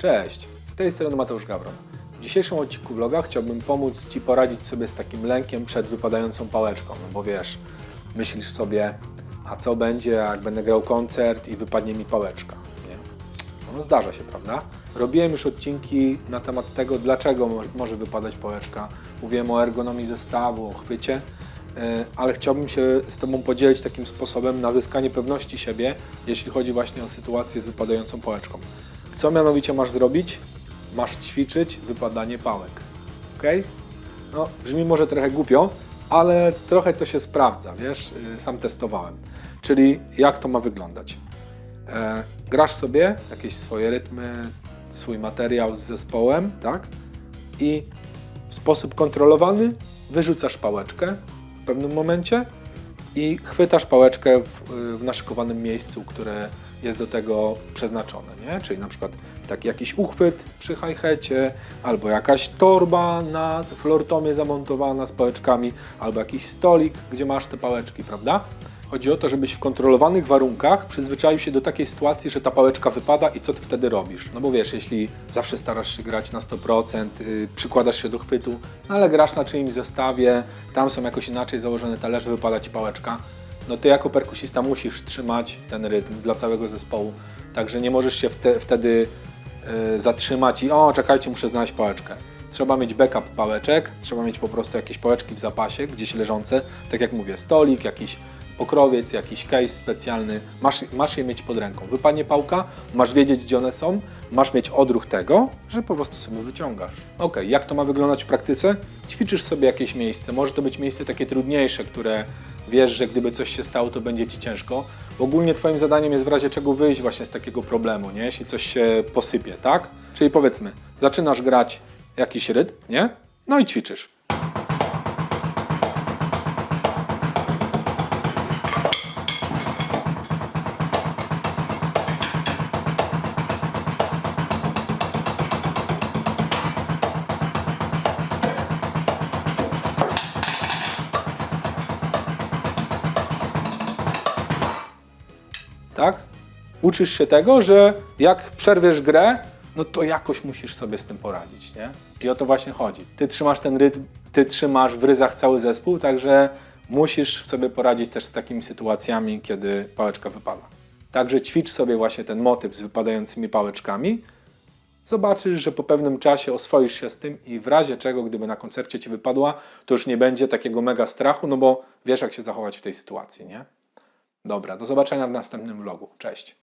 Cześć, z tej strony Mateusz Gawron. W dzisiejszym odcinku vloga chciałbym pomóc Ci poradzić sobie z takim lękiem przed wypadającą pałeczką, no bo wiesz, myślisz sobie, a co będzie jak będę grał koncert i wypadnie mi pałeczka, nie? No zdarza się, prawda? Robiłem już odcinki na temat tego, dlaczego mo- może wypadać pałeczka. Mówiłem o ergonomii zestawu, o chwycie, yy, ale chciałbym się z Tobą podzielić takim sposobem na zyskanie pewności siebie, jeśli chodzi właśnie o sytuację z wypadającą pałeczką. Co mianowicie masz zrobić? Masz ćwiczyć wypadanie pałek. Ok? No, brzmi może trochę głupio, ale trochę to się sprawdza, wiesz? Yy, Sam testowałem. Czyli jak to ma wyglądać? E, grasz sobie jakieś swoje rytmy, swój materiał z zespołem, tak? I w sposób kontrolowany wyrzucasz pałeczkę w pewnym momencie i chwytasz pałeczkę w, w naszykowanym miejscu, które jest do tego przeznaczone, nie? Czyli na przykład taki jakiś uchwyt przy hi-hacie, albo jakaś torba na flortomie zamontowana z pałeczkami, albo jakiś stolik, gdzie masz te pałeczki, prawda? Chodzi o to, żebyś w kontrolowanych warunkach przyzwyczaił się do takiej sytuacji, że ta pałeczka wypada i co ty wtedy robisz? No bo wiesz, jeśli zawsze starasz się grać na 100%, yy, przykładasz się do chwytu, no ale grasz na czyimś zestawie, tam są jakoś inaczej założone talerze, wypada ci pałeczka, no ty jako perkusista musisz trzymać ten rytm dla całego zespołu, także nie możesz się wte, wtedy yy, zatrzymać i o, czekajcie, muszę znaleźć pałeczkę. Trzeba mieć backup pałeczek, trzeba mieć po prostu jakieś pałeczki w zapasie, gdzieś leżące, tak jak mówię, stolik, jakiś pokrowiec, jakiś case specjalny, masz, masz je mieć pod ręką. Wypadnie pałka, masz wiedzieć, gdzie one są, masz mieć odruch tego, że po prostu sobie wyciągasz. Ok, jak to ma wyglądać w praktyce? Ćwiczysz sobie jakieś miejsce, może to być miejsce takie trudniejsze, które wiesz, że gdyby coś się stało, to będzie Ci ciężko. Ogólnie Twoim zadaniem jest w razie czego wyjść właśnie z takiego problemu, nie? Jeśli coś się posypie, tak? Czyli powiedzmy, zaczynasz grać jakiś rytm, nie? No i ćwiczysz. Tak? Uczysz się tego, że jak przerwiesz grę, no to jakoś musisz sobie z tym poradzić, nie? I o to właśnie chodzi. Ty trzymasz ten rytm, ty trzymasz w ryzach cały zespół, także musisz sobie poradzić też z takimi sytuacjami, kiedy pałeczka wypada. Także ćwicz sobie właśnie ten motyw z wypadającymi pałeczkami. Zobaczysz, że po pewnym czasie oswoisz się z tym i w razie czego, gdyby na koncercie ci wypadła, to już nie będzie takiego mega strachu, no bo wiesz jak się zachować w tej sytuacji, nie? Dobra, do zobaczenia w następnym vlogu. Cześć.